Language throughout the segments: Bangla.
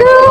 দূর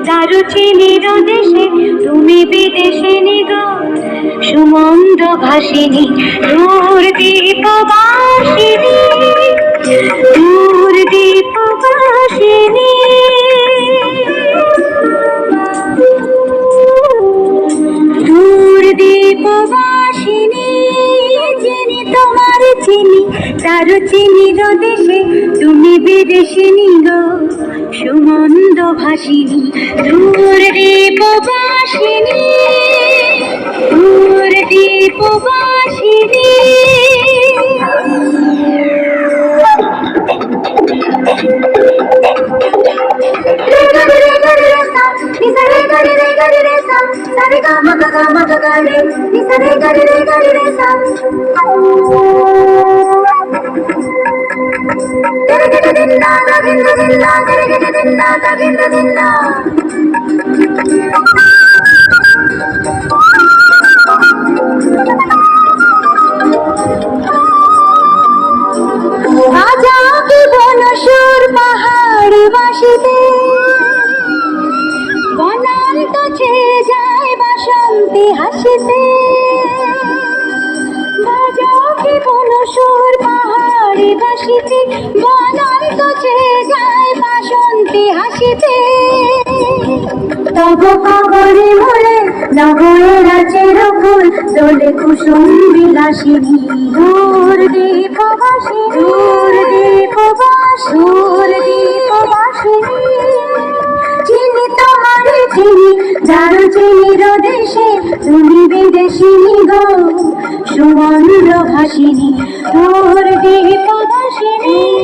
চিনি চারু চিনির দেশে তুমি বিদেশে নিগো। সুমন্দ ভাসিনী দূর দীপবাসিনী দূর দীপবাসিনী দূর দীপবাসিনী চিনি তোমার চিনি তার চিনি দেশে, তুমি বিদেশিনী গো সুমন্দ ভাসিনী দূর দীপ দীপবাসিনী দূর দীপবাসিনী রাজা কি বনসুর হাসিতে। রাজা কি বনসুর পাহাড় বনান্ত ছেয়ে যায় বাসন্তী হাসিতে। তব কবরে মরে নগরের রাজের ফুল দোলে কুসুম বিলাসিনী দূর দীপবাসী, দূর দূর দীপবাসিনী চিনি তোমার চিনি যার চিনির দেশে তুমি বিদেশিনী গো সুমন্দ ভাসিনী তোর দেহ দূর